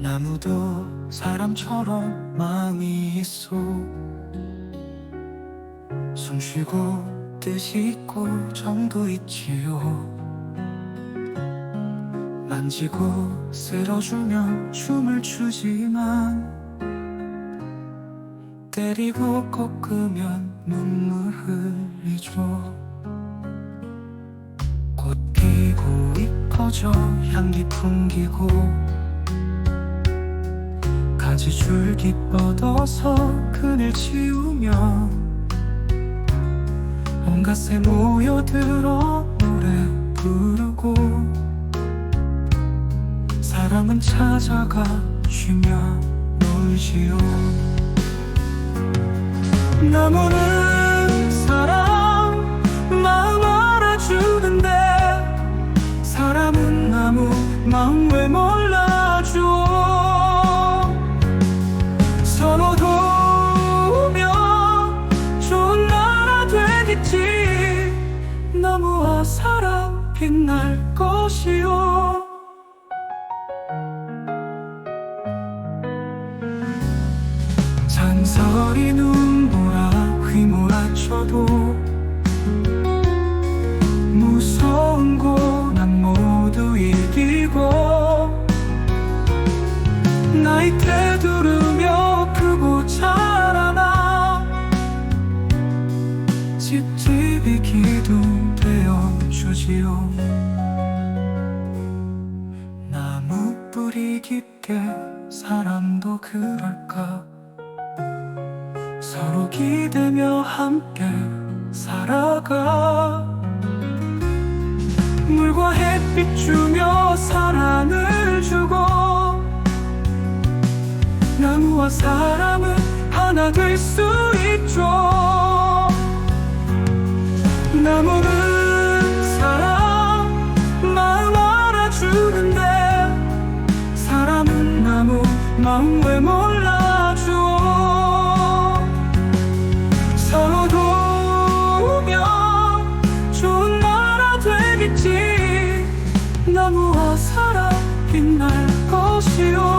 나무도 사람처럼 마음이 있어. 숨 쉬고 뜻이 있고 정도 있지요. 만지고 쓸어주면 춤을 추지만 때리고 꺾으면 눈 퍼져 향기 풍기고 가지 줄기 뻗어서 그늘 치우며 온갖 새 모여들어 노래 부르고 사람은 찾아가 쉬며 놀지요. 나무는 마음 왜 몰라줘? 서로 도우며 좋은 나라 되겠지. 나무와 사람 빛날 것이요 잔설이 눈보라 휘몰아쳐도 깊게 사람도 그럴까? 서로 기대며 함께 살아가. 물과 햇빛 주며 사랑을 주고 나무와 사람은 하나 될 수 있죠. 나무는 마음을 몰라주어? 서로 도우면 좋은 나라 되겠지. 나무와 사랑 빛날 것이오.